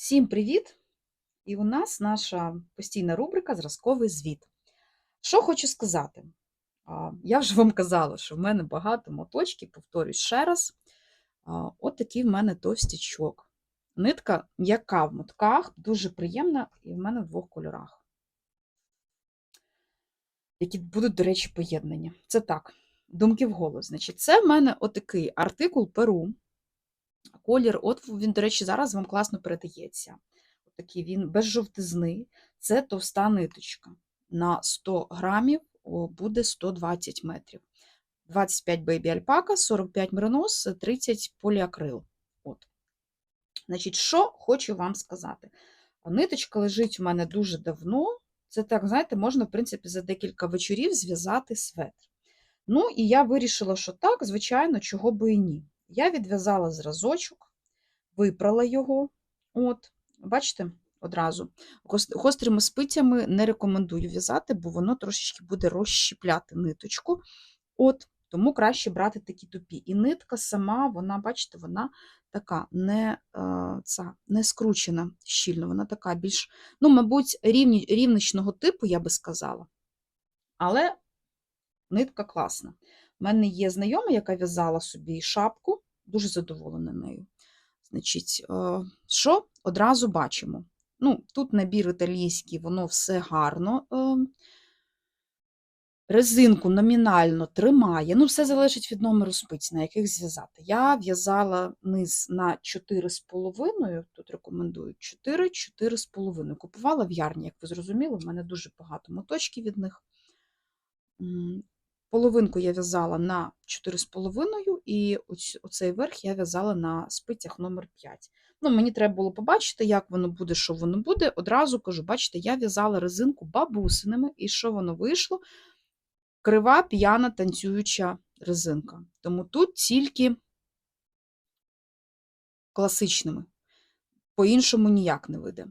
Всім привіт! І у нас наша постійна рубрика Зразковий звіт. Що хочу сказати? Я вже вам казала, що в мене багато моточків, повторюсь ще раз. От такий в мене товстячок. Нитка м'яка в мотках, дуже приємна, і в мене в двох кольорах. Які будуть, до речі, поєднані. Це так, думки вголос. Значить, це в мене отакий артикул Перу. Колір, от він, до речі, зараз вам класно передається. Такий він без жовтизни. Це товста ниточка. На 100 грамів буде 120 метрів. 25 бейбі альпака, 45 меринос, 30 поліакрил. От. Значить, що хочу вам сказати. Ниточка лежить у мене дуже давно. Це так, знаєте, можна, в принципі, за декілька вечорів зв'язати светр. Ну, і я вирішила, що так, звичайно, чого би і ні. Я відв'язала зразочок, випрала його. От, бачите, одразу. Гострими спицями не рекомендую в'язати, бо воно трошечки буде розщіпляти ниточку. От, Тому краще брати такі тупі. І нитка сама, вона, бачите, вона така не ця, не скручена щільно, вона така більш, ну, мабуть, рівні, рівничного типу, я би сказала. Але нитка класна. У мене є знайома, яка в'язала собі шапку, дуже задоволена нею. Значить, що одразу бачимо? Ну, Тут набір італійський, воно все гарно. Резинку номінально тримає. Ну, все залежить від номеру спиць, на яких зв'язати. Я в'язала низ на 4,5, тут рекомендують 4, 4,5. Купувала в ярні, як ви зрозуміли, в мене дуже багато моточків від них. Половинку я в'язала на 4,5, і оцей верх я в'язала на спицях номер 5 Ну, Мені треба було побачити, як воно буде, що воно буде. Одразу кажу, бачите, я в'язала резинку бабусинами, і що воно вийшло? Крива, п'яна, танцююча резинка. Тому тут тільки класичними, по-іншому ніяк не вийде.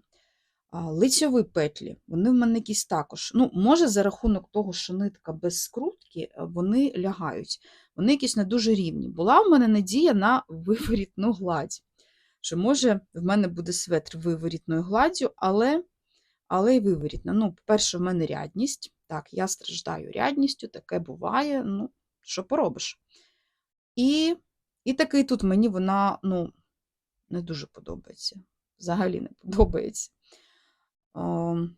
Лицьові петлі, вони в мене якісь також. Ну, Може, за рахунок того, що нитка без скрутки, е, вони лягають. Вони якісь не дуже рівні. Була в мене надія на виворітну гладь. Що, може, в мене буде светр виворітною гладдю, але але й виворітна. Ну, По-перше, в мене рядність. Так, я страждаю рядністю, таке буває. Ну, що поробиш? І і такий тут мені вона ну, не дуже подобається. Взагалі не подобається. Ем,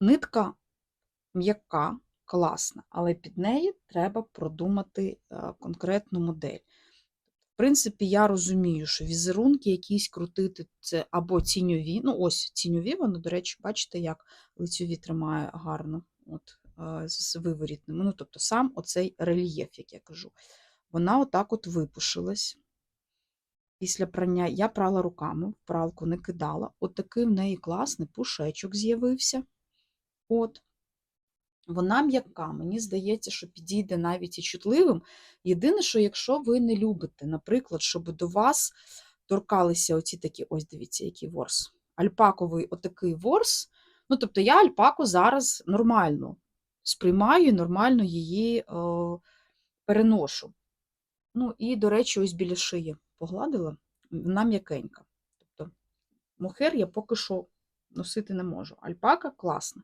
нитка м'яка, класна, але під неї треба продумати е, конкретну модель. В принципі, я розумію, що візерунки якісь крутити це або тіньові. Ну, ось тіньові, воно, до речі, бачите, як лицьові тримає гарно от, е, з виворітними. Ну, тобто сам оцей рельєф, як я кажу, вона отак от випушилась після прання я прала руками, в пралку не кидала. От такий в неї класний пушечок з'явився. От. Вона м'яка, мені здається, що підійде навіть і чутливим. Єдине, що якщо ви не любите, наприклад, щоб до вас торкалися оці такі, ось дивіться, який ворс. Альпаковий отакий ворс. Ну, тобто, я альпаку зараз нормально сприймаю і нормально її о, переношу. Ну, і, до речі, ось біля шиї погладила, вона м'якенька. Тобто мохер я поки що носити не можу. Альпака класна.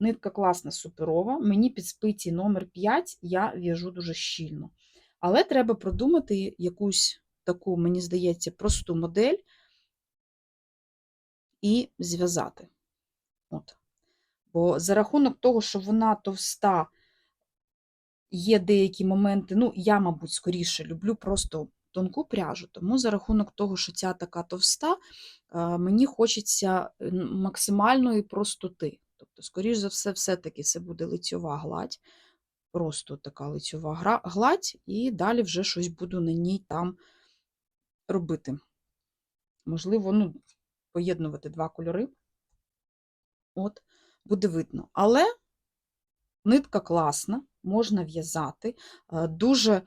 Нитка класна, суперова. Мені під спиці номер 5 я в'яжу дуже щільно. Але треба продумати якусь таку, мені здається, просту модель і зв'язати. От. Бо за рахунок того, що вона товста, є деякі моменти, ну, я, мабуть, скоріше люблю просто тонку пряжу. Тому за рахунок того, що ця така товста, мені хочеться максимальної простоти. Тобто, скоріш за все, все-таки це буде лицьова гладь, просто така лицьова гладь, і далі вже щось буду на ній там робити. Можливо, ну, поєднувати два кольори. От, буде видно. Але нитка класна, можна в'язати, дуже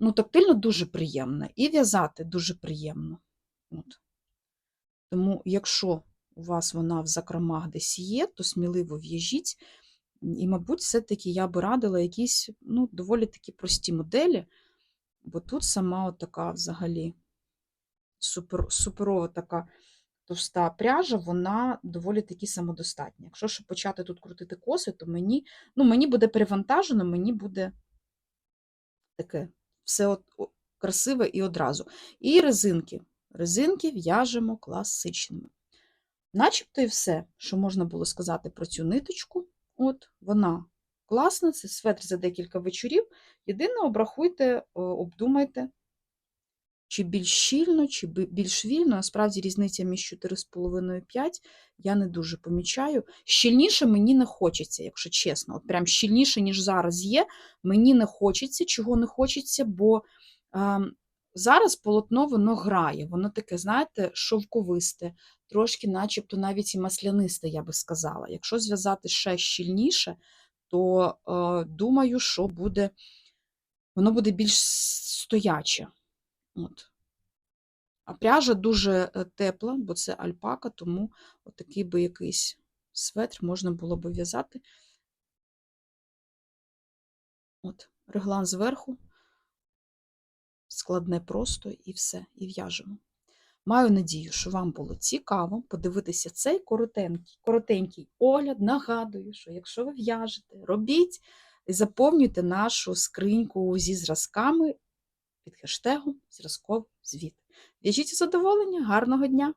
ну, тактильно дуже приємна, і в'язати дуже приємно. От. Тому, якщо у вас вона в закромах десь є, то сміливо в'яжіть. І, мабуть, все-таки я би радила якісь ну, доволі такі прості моделі, бо тут сама така взагалі супер, суперова така товста пряжа, вона доволі таки самодостатня. Якщо ж почати тут крутити коси, то мені, ну, мені буде перевантажено, мені буде таке все от, красиве і одразу. І резинки. Резинки в'яжемо класичними. Начебто і все, що можна було сказати про цю ниточку. От вона класна, це светр за декілька вечорів. Єдине, обрахуйте, обдумайте, чи більш щільно, чи більш вільно. Насправді різниця між 4,5 і 5 я не дуже помічаю. Щільніше мені не хочеться, якщо чесно. От прям щільніше, ніж зараз є, мені не хочеться. Чого не хочеться, бо ем, зараз полотно воно грає, воно таке, знаєте, шовковисте, трошки, начебто, навіть і маслянисте, я би сказала. Якщо зв'язати ще щільніше, то е, думаю, що буде, воно буде більш стояче. От. А пряжа дуже е, тепла, бо це альпака, тому отакий би якийсь светр можна було би в'язати. От, реглан зверху, складне просто і все, і в'яжемо. Маю надію, що вам було цікаво подивитися цей коротенький, коротенький огляд. Нагадую, що якщо ви в'яжете, робіть і заповнюйте нашу скриньку зі зразками під хештегом зразковий звіт. В'яжіть із задоволення, гарного дня!